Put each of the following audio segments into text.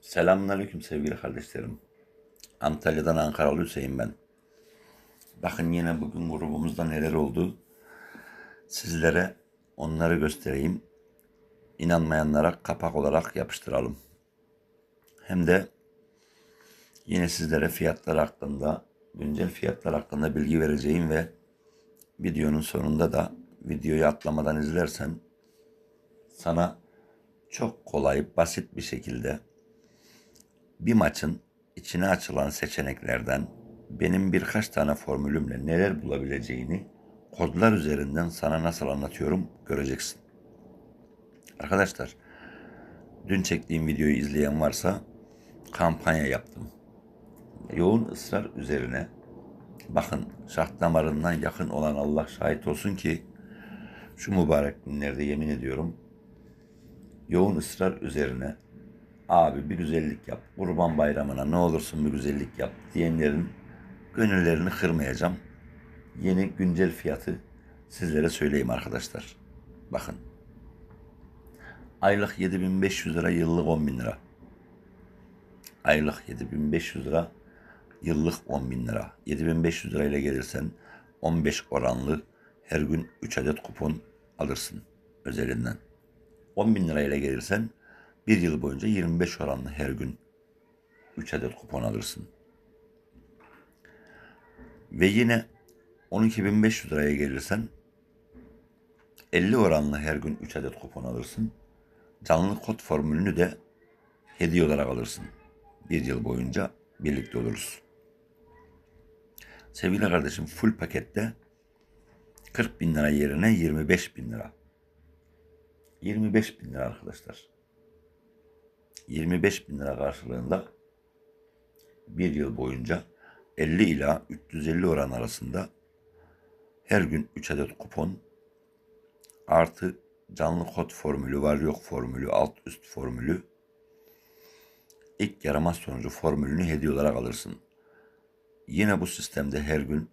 Selamünaleyküm sevgili kardeşlerim. Antalya'dan Ankaralı Hüseyin ben. Bakın yine bugün grubumuzda neler oldu. Sizlere onları göstereyim. İnanmayanlara kapak olarak yapıştıralım. Hem de yine sizlere fiyatlar hakkında, güncel fiyatlar hakkında bilgi vereceğim ve videonun sonunda da videoyu atlamadan izlersen sana çok kolay, basit bir şekilde bir maçın içine açılan seçeneklerden benim birkaç tane formülümle neler bulabileceğini kodlar üzerinden sana nasıl anlatıyorum göreceksin. Arkadaşlar, dün çektiğim videoyu izleyen varsa kampanya yaptım. Yoğun ısrar üzerine bakın şah damarından yakın olan Allah şahit olsun ki şu mübarek günlerde yemin ediyorum yoğun ısrar üzerine abi bir güzellik yap, kurban bayramına ne olursun bir güzellik yap diyenlerin gönüllerini kırmayacağım. Yeni güncel fiyatı sizlere söyleyeyim arkadaşlar. Bakın. Aylık 7500 lira, yıllık 10 bin lira. Aylık 7500 lira, yıllık 10 bin lira. 7500 lirayla gelirsen 15 oranlı her gün 3 adet kupon alırsın özelinden. 10 bin lirayla gelirsen bir yıl boyunca 25 oranlı her gün 3 adet kupon alırsın. Ve yine 12.500 liraya gelirsen 50 oranlı her gün 3 adet kupon alırsın. Canlı kod formülünü de hediye olarak alırsın. Bir yıl boyunca birlikte oluruz. Sevgili kardeşim full pakette 40 bin lira yerine 25 bin lira. 25 bin lira arkadaşlar. 25 bin lira karşılığında bir yıl boyunca 50 ila 350 oran arasında her gün 3 adet kupon artı canlı kod formülü var yok formülü alt üst formülü ilk yaramaz sonucu formülünü hediye olarak alırsın. Yine bu sistemde her gün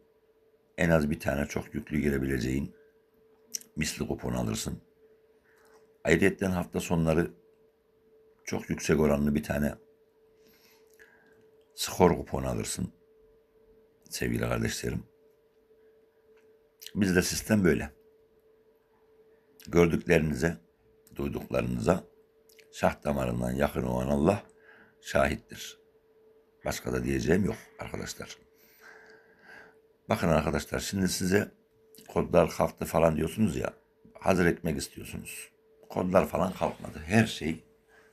en az bir tane çok yüklü girebileceğin misli kupon alırsın. Ayrıca hafta sonları çok yüksek oranlı bir tane skor kuponu alırsın. Sevgili kardeşlerim. Bizde sistem böyle. Gördüklerinize, duyduklarınıza şah damarından yakın olan Allah şahittir. Başka da diyeceğim yok arkadaşlar. Bakın arkadaşlar şimdi size kodlar kalktı falan diyorsunuz ya. Hazır ekmek istiyorsunuz. Kodlar falan kalkmadı. Her şey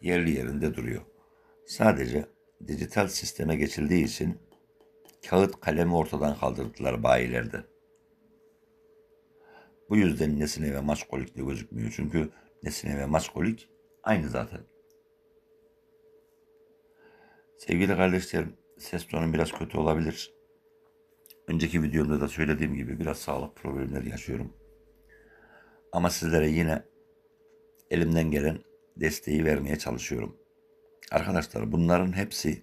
yerli yerinde duruyor. Sadece dijital sisteme geçildiği için kağıt kalemi ortadan kaldırdılar bayilerde. Bu yüzden Nesine ve Maçkolik de gözükmüyor. Çünkü Nesine ve Maçkolik aynı zaten. Sevgili kardeşlerim, ses tonum biraz kötü olabilir. Önceki videomda da söylediğim gibi biraz sağlık problemleri yaşıyorum. Ama sizlere yine elimden gelen desteği vermeye çalışıyorum. Arkadaşlar bunların hepsi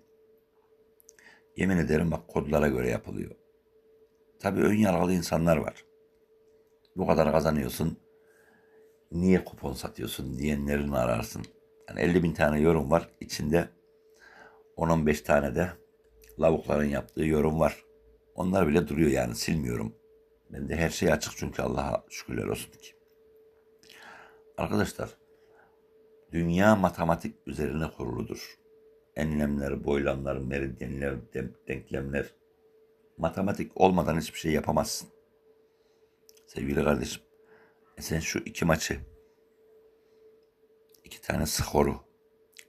yemin ederim bak kodlara göre yapılıyor. Tabii ön yargılı insanlar var. Bu kadar kazanıyorsun. Niye kupon satıyorsun diyenlerini ararsın. Yani 50 bin tane yorum var. İçinde 10-15 tane de lavukların yaptığı yorum var. Onlar bile duruyor yani silmiyorum. Ben de her şey açık çünkü Allah'a şükürler olsun ki. Arkadaşlar dünya matematik üzerine kuruludur. Enlemler, boylamlar, meridyenler, denklemler. Matematik olmadan hiçbir şey yapamazsın. Sevgili kardeşim, e sen şu iki maçı, iki tane skoru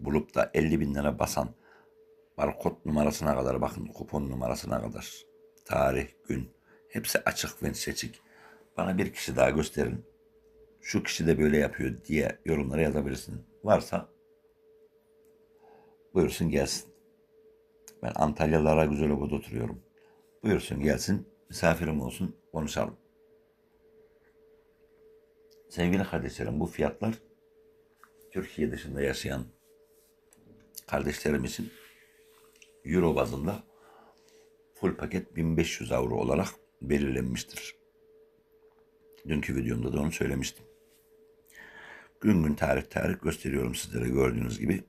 bulup da 50 bin lira basan barkod numarasına kadar bakın kupon numarasına kadar tarih, gün hepsi açık ve seçik. Bana bir kişi daha gösterin. Şu kişi de böyle yapıyor diye yorumlara yazabilirsin. Varsa buyursun gelsin. Ben Antalyalara güzel obada oturuyorum. Buyursun gelsin, misafirim olsun, konuşalım. Sevgili kardeşlerim bu fiyatlar Türkiye dışında yaşayan kardeşlerim için Euro bazında full paket 1500 avro olarak belirlenmiştir. Dünkü videomda da onu söylemiştim. Gün gün tarih tarih gösteriyorum sizlere gördüğünüz gibi.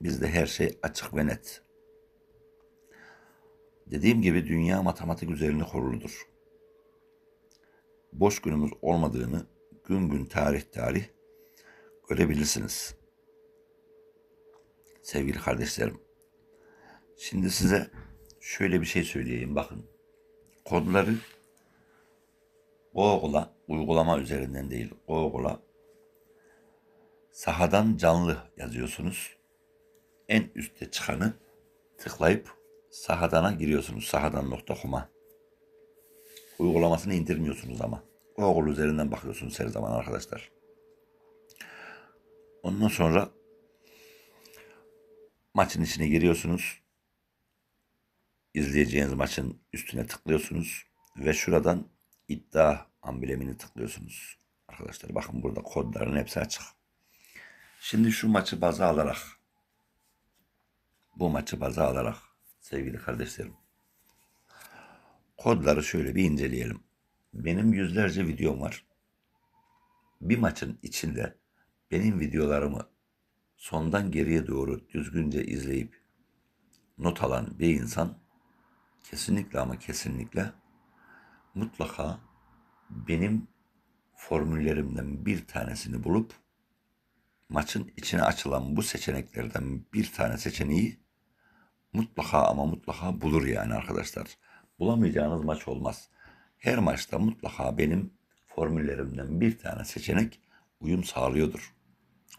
Bizde her şey açık ve net. Dediğim gibi dünya matematik üzerine kuruludur. Boş günümüz olmadığını gün gün tarih tarih görebilirsiniz. Sevgili kardeşlerim. Şimdi size şöyle bir şey söyleyeyim bakın. Kodları Google'a uygulama üzerinden değil Google'a sahadan canlı yazıyorsunuz. En üstte çıkanı tıklayıp sahadana giriyorsunuz. Sahadan.com'a. Uygulamasını indirmiyorsunuz ama. Google üzerinden bakıyorsunuz her zaman arkadaşlar. Ondan sonra maçın içine giriyorsunuz. İzleyeceğiniz maçın üstüne tıklıyorsunuz ve şuradan iddia amblemini tıklıyorsunuz. Arkadaşlar bakın burada kodların hepsi açık. Şimdi şu maçı baza alarak bu maçı baza alarak sevgili kardeşlerim kodları şöyle bir inceleyelim. Benim yüzlerce videom var. Bir maçın içinde benim videolarımı sondan geriye doğru düzgünce izleyip not alan bir insan kesinlikle ama kesinlikle mutlaka benim formüllerimden bir tanesini bulup maçın içine açılan bu seçeneklerden bir tane seçeneği mutlaka ama mutlaka bulur yani arkadaşlar. Bulamayacağınız maç olmaz. Her maçta mutlaka benim formüllerimden bir tane seçenek uyum sağlıyordur.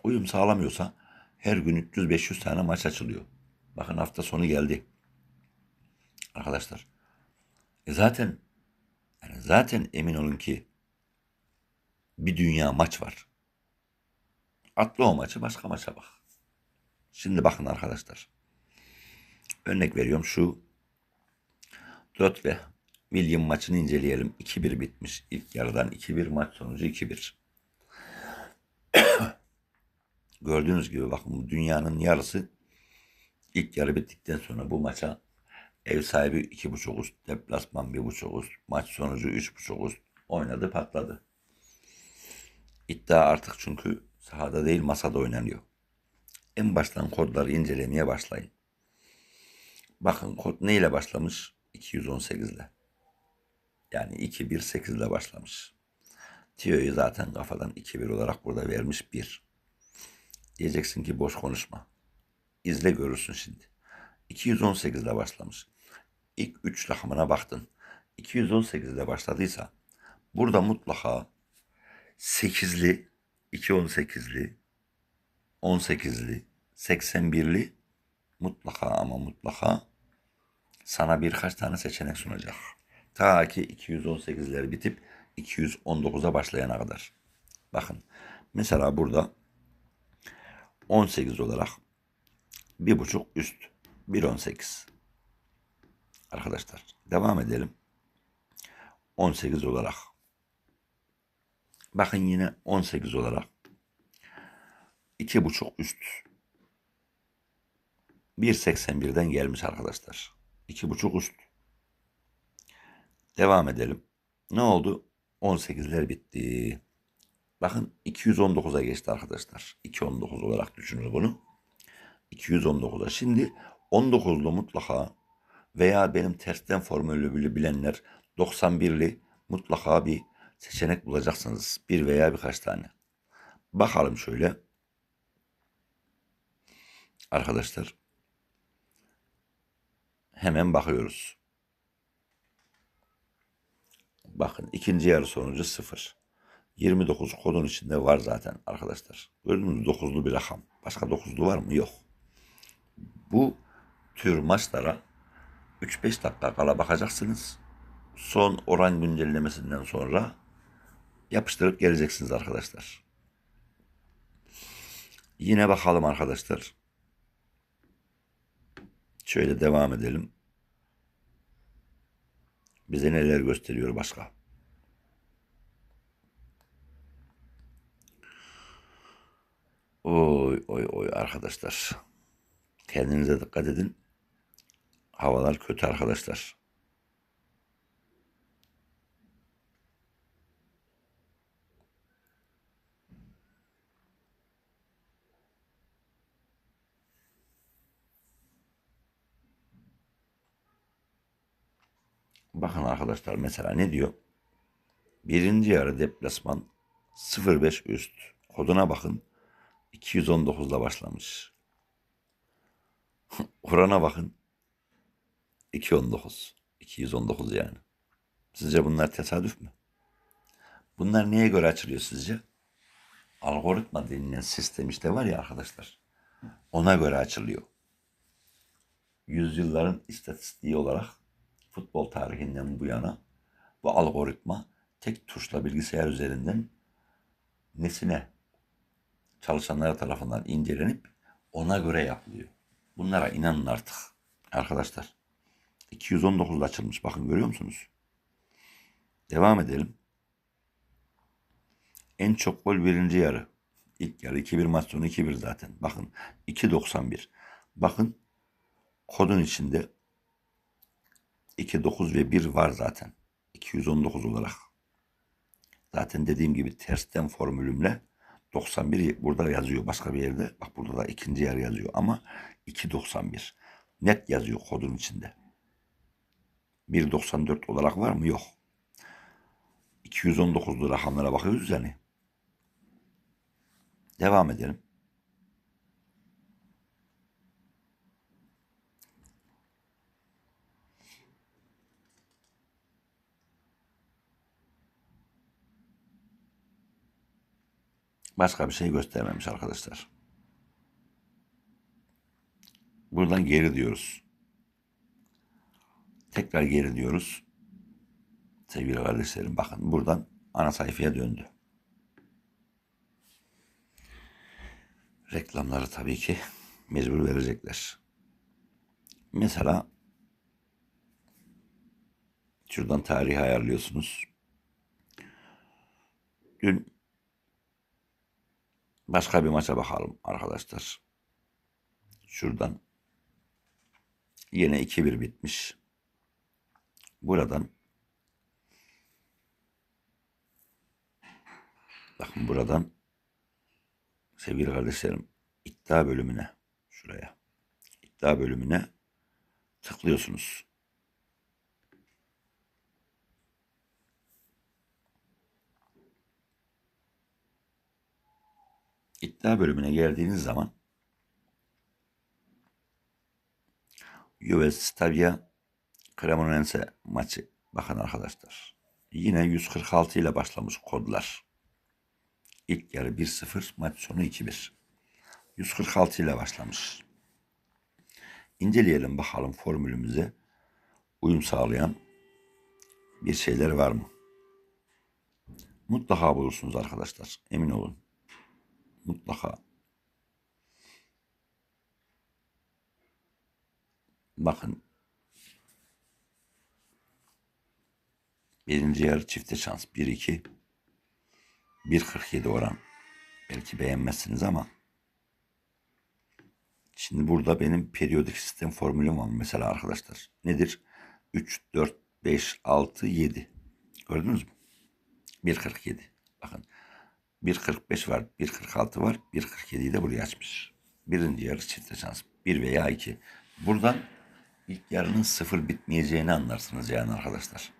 Uyum sağlamıyorsa her gün 300-500 tane maç açılıyor. Bakın hafta sonu geldi. Arkadaşlar. E zaten yani zaten emin olun ki bir dünya maç var. Atla o maçı başka maça bak. Şimdi bakın arkadaşlar. Örnek veriyorum şu Dört ve William maçını inceleyelim. 2-1 bitmiş. İlk yarıdan 2-1 maç sonucu 2-1. Gördüğünüz gibi bakın bu dünyanın yarısı ilk yarı bittikten sonra bu maça ev sahibi 2.5 üst, deplasman 1.5 üst, maç sonucu 3.5 üst oynadı patladı. İddia artık çünkü sahada değil masada oynanıyor. En baştan kodları incelemeye başlayın. Bakın kod neyle başlamış? 218 ile. Yani 218 ile başlamış. Tiyo'yu zaten kafadan 2-1 olarak burada vermiş 1. Diyeceksin ki boş konuşma. İzle görürsün şimdi. 218 ile başlamış. İlk 3 rakamına baktın. 218 ile başladıysa burada mutlaka 8'li, 218'li, 18'li, 81'li mutlaka ama mutlaka sana birkaç tane seçenek sunacak. Ta ki 218'ler bitip 219'a başlayana kadar. Bakın mesela burada 18 olarak bir buçuk üst 1.18 arkadaşlar devam edelim 18 olarak bakın yine 18 olarak iki buçuk üst 1.81'den gelmiş arkadaşlar. iki buçuk üst. Devam edelim. Ne oldu? 18'ler bitti. Bakın 219'a geçti arkadaşlar. 219 olarak düşünün bunu. 219'a. Şimdi 19'lu mutlaka veya benim tersten formülü bilenler 91'li mutlaka bir seçenek bulacaksınız. Bir veya birkaç tane. Bakalım şöyle. Arkadaşlar. Hemen bakıyoruz. Bakın ikinci yarı sonucu 0. 29 kodun içinde var zaten arkadaşlar. Gördünüz? 9'lu bir rakam. Başka 9'lu var mı? Yok. Bu tür maçlara 3-5 dakika kala bakacaksınız. Son oran güncellemesinden sonra yapıştırıp geleceksiniz arkadaşlar. Yine bakalım arkadaşlar. Şöyle devam edelim. Bize neler gösteriyor başka? Oy oy oy arkadaşlar. Kendinize dikkat edin. Havalar kötü arkadaşlar. Bakın arkadaşlar mesela ne diyor? Birinci yarı deplasman 05 üst. Koduna bakın. 219'la başlamış. Orana bakın. 219. 219 yani. Sizce bunlar tesadüf mü? Bunlar neye göre açılıyor sizce? Algoritma denilen sistem işte var ya arkadaşlar. Ona göre açılıyor. Yüzyılların istatistiği olarak futbol tarihinden bu yana bu algoritma tek tuşla bilgisayar üzerinden nesine çalışanlar tarafından incelenip ona göre yapılıyor. Bunlara inanın artık arkadaşlar. 219'da açılmış bakın görüyor musunuz? Devam edelim. En çok gol birinci yarı. İlk yarı 2-1 maç sonu 2-1 zaten. Bakın 2.91. Bakın kodun içinde 2, 9 ve 1 var zaten. 219 olarak. Zaten dediğim gibi tersten formülümle 91 burada yazıyor başka bir yerde. Bak burada da ikinci yer yazıyor ama 2.91. Net yazıyor kodun içinde. 1.94 olarak var mı? Yok. 219'lu rakamlara bakıyoruz yani. Devam edelim. Başka bir şey göstermemiş arkadaşlar. Buradan geri diyoruz. Tekrar geri diyoruz. Sevgili kardeşlerim bakın buradan ana sayfaya döndü. Reklamları tabii ki mecbur verecekler. Mesela şuradan tarihi ayarlıyorsunuz. Dün başka bir maça bakalım arkadaşlar. Şuradan yine 2-1 bitmiş. Buradan bakın buradan sevgili kardeşlerim iddia bölümüne şuraya iddia bölümüne tıklıyorsunuz. İddia bölümüne geldiğiniz zaman Juve Stabia Cremonense maçı bakın arkadaşlar. Yine 146 ile başlamış kodlar. İlk yarı 1-0, maç sonu 2-1. 146 ile başlamış. İnceleyelim bakalım formülümüze uyum sağlayan bir şeyler var mı? Mutlaka bulursunuz arkadaşlar. Emin olun. Mutlaka. Bakın. Birinci yarı çifte şans. 1-2. 1.47 oran. Belki beğenmezsiniz ama şimdi burada benim periyodik sistem formülüm var mesela arkadaşlar. Nedir? 3, 4, 5, 6, 7. Gördünüz mü? 1.47. Bakın 1.45 var, 1.46 var, 1.47'yi de buraya açmış. Birinci yarı çifte şans. 1 veya 2. Buradan ilk yarının sıfır bitmeyeceğini anlarsınız yani arkadaşlar.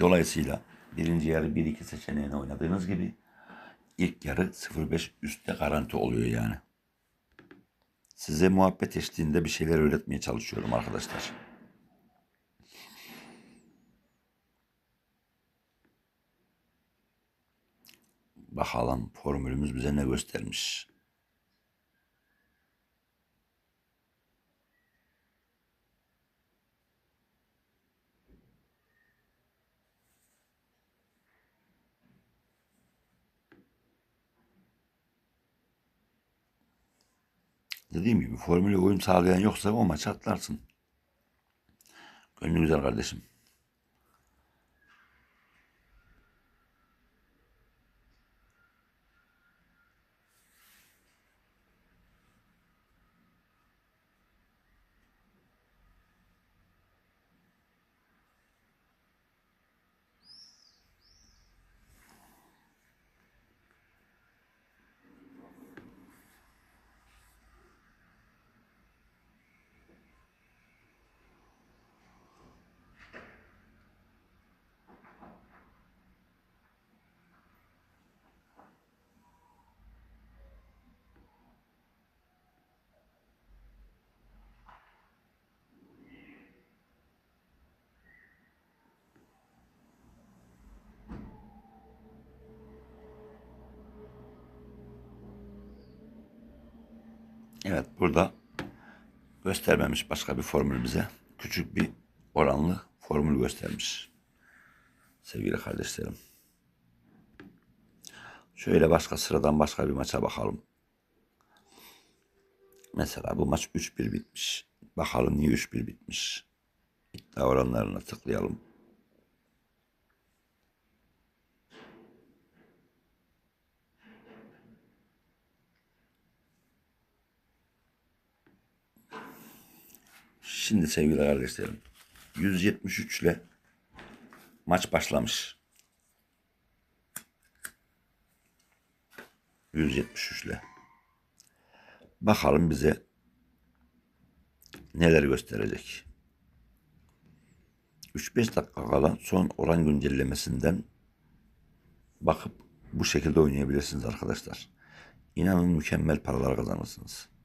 Dolayısıyla birinci yarı 1-2 seçeneğini oynadığınız gibi ilk yarı 0-5 üstte garanti oluyor yani. Size muhabbet eşliğinde bir şeyler öğretmeye çalışıyorum arkadaşlar. Bakalım formülümüz bize ne göstermiş. Dediğim gibi formüle uyum sağlayan yoksa o maçı atlarsın. Gönlü güzel kardeşim. Evet burada göstermemiş başka bir formül bize. Küçük bir oranlı formül göstermiş. Sevgili kardeşlerim. Şöyle başka sıradan başka bir maça bakalım. Mesela bu maç 3-1 bitmiş. Bakalım niye 3-1 bitmiş. İddia oranlarına tıklayalım. Şimdi sevgili kardeşlerim 173 ile maç başlamış. 173 ile. Bakalım bize neler gösterecek. 3-5 dakika kala son oran güncellemesinden bakıp bu şekilde oynayabilirsiniz arkadaşlar. İnanın mükemmel paralar kazanırsınız.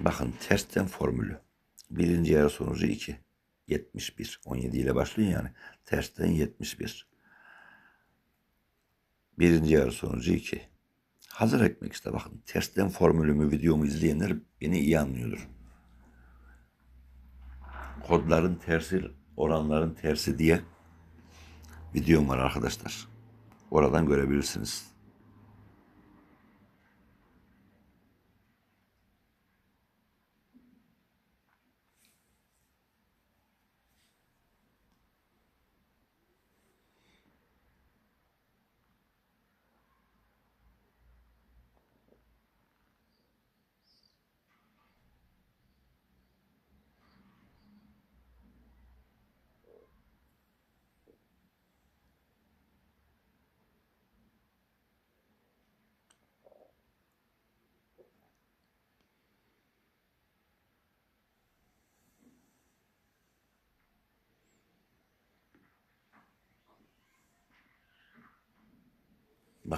Bakın tersten formülü. Birinci yarı sonucu 2. 71. 17 ile başlıyor yani. Tersten 71. Birinci yarı sonucu 2. Hazır ekmek işte bakın. Tersten formülümü videomu izleyenler beni iyi anlıyordur. Kodların tersi, oranların tersi diye videom var arkadaşlar. Oradan görebilirsiniz.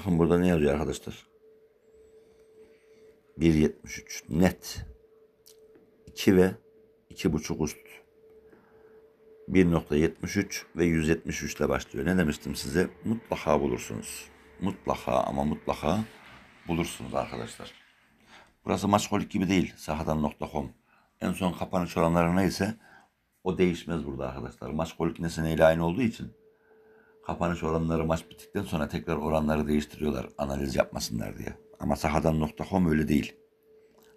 Bakın burada ne yazıyor arkadaşlar? 1.73 net. 2 ve 2.5 üst. 1.73 ve 173 ile başlıyor. Ne demiştim size? Mutlaka bulursunuz. Mutlaka ama mutlaka bulursunuz arkadaşlar. Burası maçkolik gibi değil. Sahadan.com. En son kapanış oranları neyse o değişmez burada arkadaşlar. Maçkolik neyle aynı olduğu için kapanış oranları maç bittikten sonra tekrar oranları değiştiriyorlar analiz yapmasınlar diye. Ama sahadan.com öyle değil.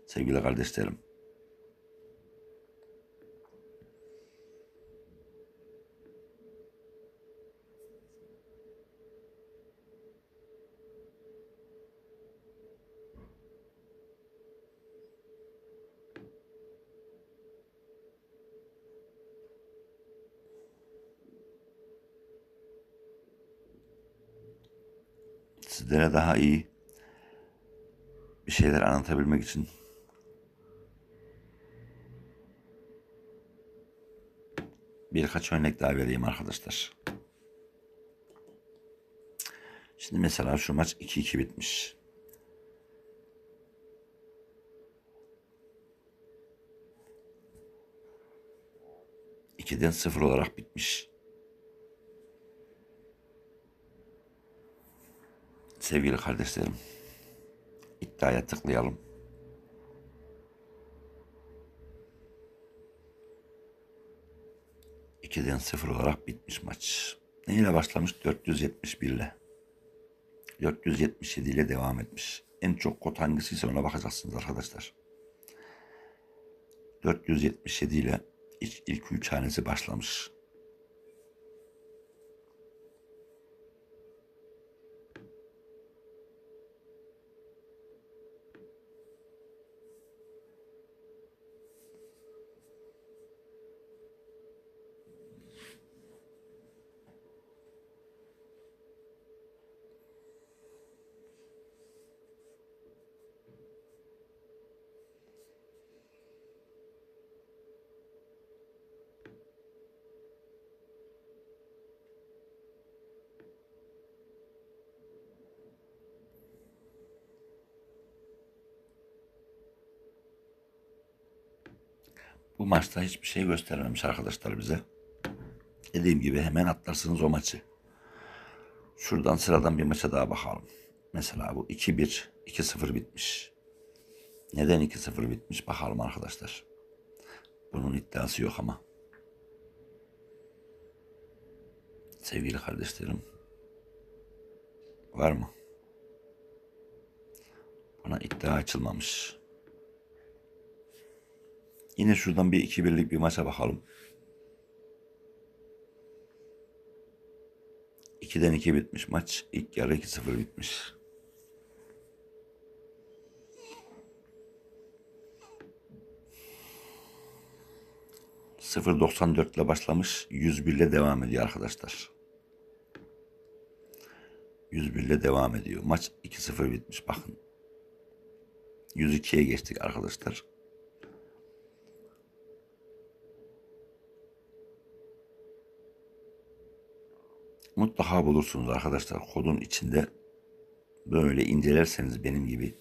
Sevgili kardeşlerim. Sizlere daha iyi bir şeyler anlatabilmek için birkaç örnek daha vereyim arkadaşlar. Şimdi mesela şu maç 2-2 bitmiş. İkiden sıfır olarak bitmiş. Sevgili kardeşlerim, iddiaya tıklayalım. İkiden sıfır olarak bitmiş maç. Neyle başlamış? 471 ile. 477 ile devam etmiş. En çok kod hangisiyse ona bakacaksınız arkadaşlar. 477 ile ilk, ilk üç hanesi başlamış. Maçta hiçbir şey göstermemiş arkadaşlar bize. Dediğim gibi hemen atlarsınız o maçı. Şuradan sıradan bir maça daha bakalım. Mesela bu 2-1, 2-0 bitmiş. Neden 2-0 bitmiş bakalım arkadaşlar. Bunun iddiası yok ama. Sevgili kardeşlerim. Var mı? Bana iddia açılmamış. Yine şuradan bir 2-1'lik bir maça bakalım. 2'den 2 bitmiş maç. İlk yarı 2-0 bitmiş. ...0.94 ile başlamış... ...101 ile devam ediyor arkadaşlar. 101 ile devam ediyor. Maç 2-0 bitmiş bakın. 102'ye geçtik arkadaşlar. Mutlaka bulursunuz arkadaşlar. Kodun içinde böyle incelerseniz benim gibi.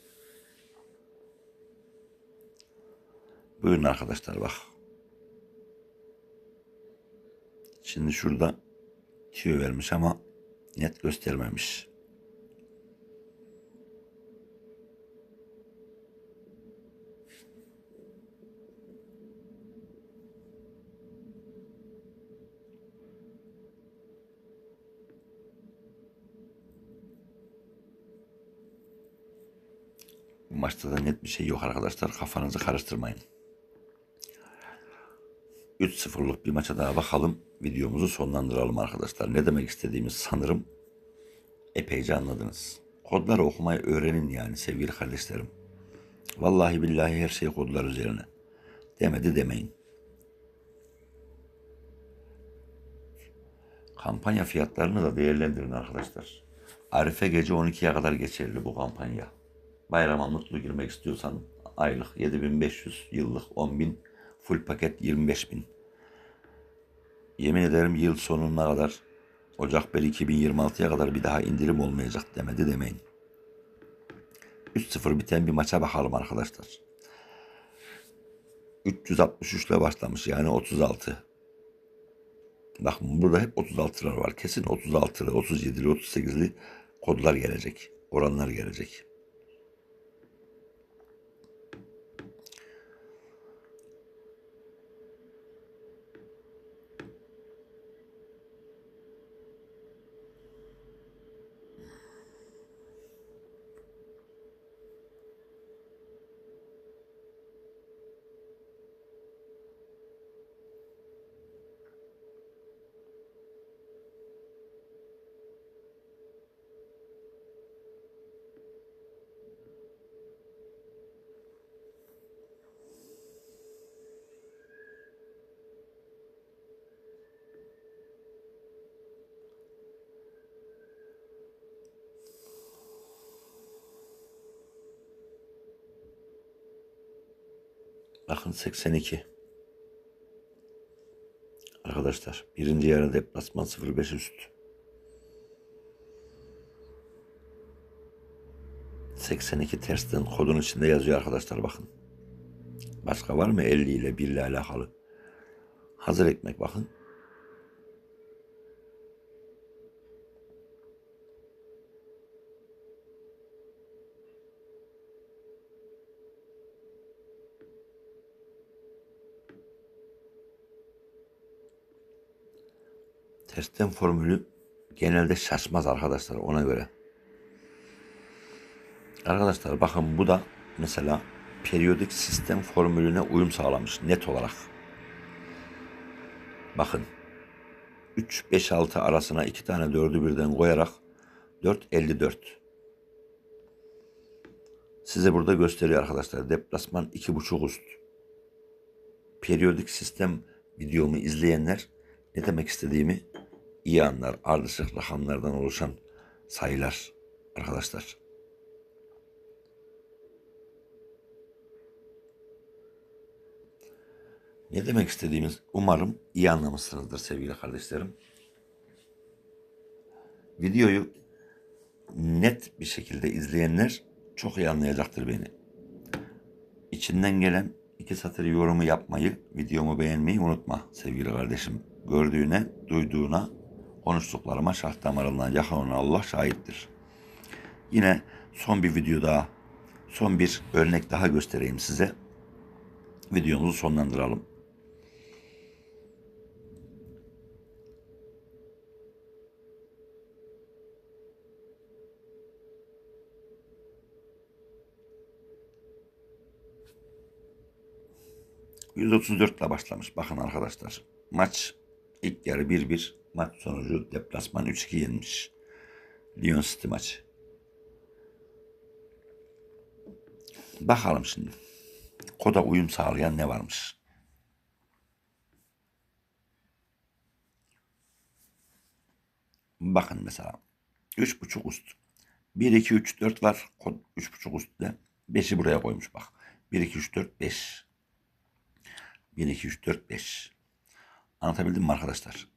Buyurun arkadaşlar bak. Şimdi şurada tüyo vermiş ama net göstermemiş. Maçta da net bir şey yok arkadaşlar. Kafanızı karıştırmayın. 3-0'lık bir maça daha bakalım. Videomuzu sonlandıralım arkadaşlar. Ne demek istediğimiz sanırım epeyce anladınız. Kodları okumayı öğrenin yani sevgili kardeşlerim. Vallahi billahi her şey kodlar üzerine. Demedi demeyin. Kampanya fiyatlarını da değerlendirin arkadaşlar. Arife gece 12'ye kadar geçerli bu kampanya. Bayrama mutlu girmek istiyorsan aylık 7500, yıllık 10.000, full paket 25.000. Yemin ederim yıl sonuna kadar Ocak beri 2026'ya kadar bir daha indirim olmayacak demedi demeyin. 3-0 biten bir maça bakalım arkadaşlar. 363 ile başlamış yani 36. Bakın burada hep 36'lar var. Kesin 36'lı, 37'li, 38'li kodlar gelecek. Oranlar gelecek. Bakın 82. Arkadaşlar birinci yarı deplasman 0-5 üst. 82 tersten kodun içinde yazıyor arkadaşlar bakın. Başka var mı 50 ile 1 ile alakalı? Hazır ekmek bakın. Tersten formülü genelde şaşmaz arkadaşlar ona göre. Arkadaşlar bakın bu da mesela periyodik sistem formülüne uyum sağlamış net olarak. Bakın 3, 5, 6 arasına 2 tane 4'ü birden koyarak 4, 54. Size burada gösteriyor arkadaşlar. Deplasman 2,5 üst. Periyodik sistem videomu izleyenler ne demek istediğimi iyi anlar. Ardışık rakamlardan oluşan sayılar arkadaşlar. Ne demek istediğimiz umarım iyi anlamışsınızdır sevgili kardeşlerim. Videoyu net bir şekilde izleyenler çok iyi anlayacaktır beni. İçinden gelen iki satır yorumu yapmayı, videomu beğenmeyi unutma sevgili kardeşim. Gördüğüne, duyduğuna Konuştuklarıma şah damarından yakın olan Allah şahittir. Yine son bir video daha, son bir örnek daha göstereyim size. Videomuzu sonlandıralım. ...134 ile başlamış. Bakın arkadaşlar. Maç ilk yarı 1-1. Maç sonucu deplasman 3-2 yenmiş. Lyon City maçı. Bakalım şimdi. Koda uyum sağlayan ne varmış? Bakın mesela. 3.5 üst. 1, 2, 3, 4 var. Kod 3.5 üstte. 5'i buraya koymuş bak. 1, 2, 3, 4, 5. 1, 2, 3, 4, 5. Anlatabildim mi arkadaşlar?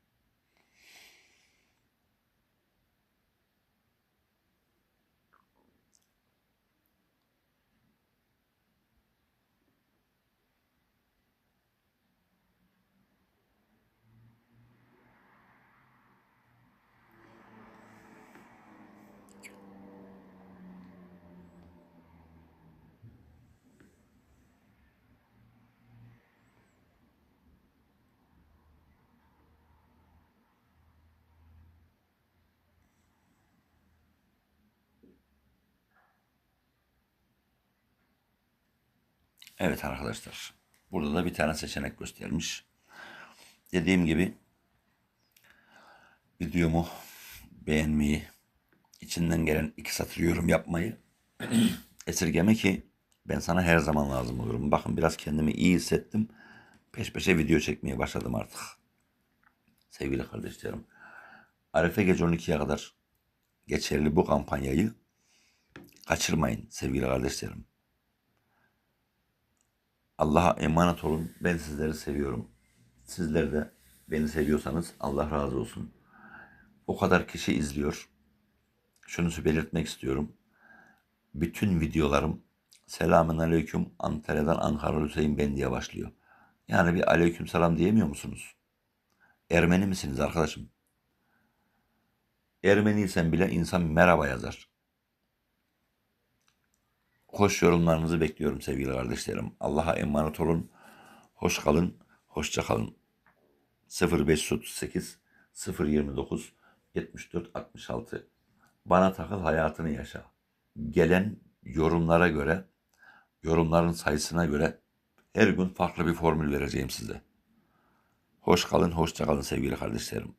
Evet arkadaşlar. Burada da bir tane seçenek göstermiş. Dediğim gibi videomu beğenmeyi, içinden gelen iki satır yorum yapmayı esirgeme ki ben sana her zaman lazım olurum. Bakın biraz kendimi iyi hissettim. Peş peşe video çekmeye başladım artık. Sevgili kardeşlerim. Arife gece 12'ye kadar geçerli bu kampanyayı kaçırmayın sevgili kardeşlerim. Allah'a emanet olun. Ben sizleri seviyorum. Sizler de beni seviyorsanız Allah razı olsun. O kadar kişi izliyor. Şunu belirtmek istiyorum. Bütün videolarım Selamün Aleyküm Antalya'dan Ankara Hüseyin ben diye başlıyor. Yani bir aleyküm selam diyemiyor musunuz? Ermeni misiniz arkadaşım? Ermeniysen bile insan merhaba yazar. Hoş yorumlarınızı bekliyorum sevgili kardeşlerim. Allah'a emanet olun. Hoş kalın. Hoşça kalın. 0538 029 74 66 Bana takıl hayatını yaşa. Gelen yorumlara göre, yorumların sayısına göre her gün farklı bir formül vereceğim size. Hoş kalın, hoşça kalın sevgili kardeşlerim.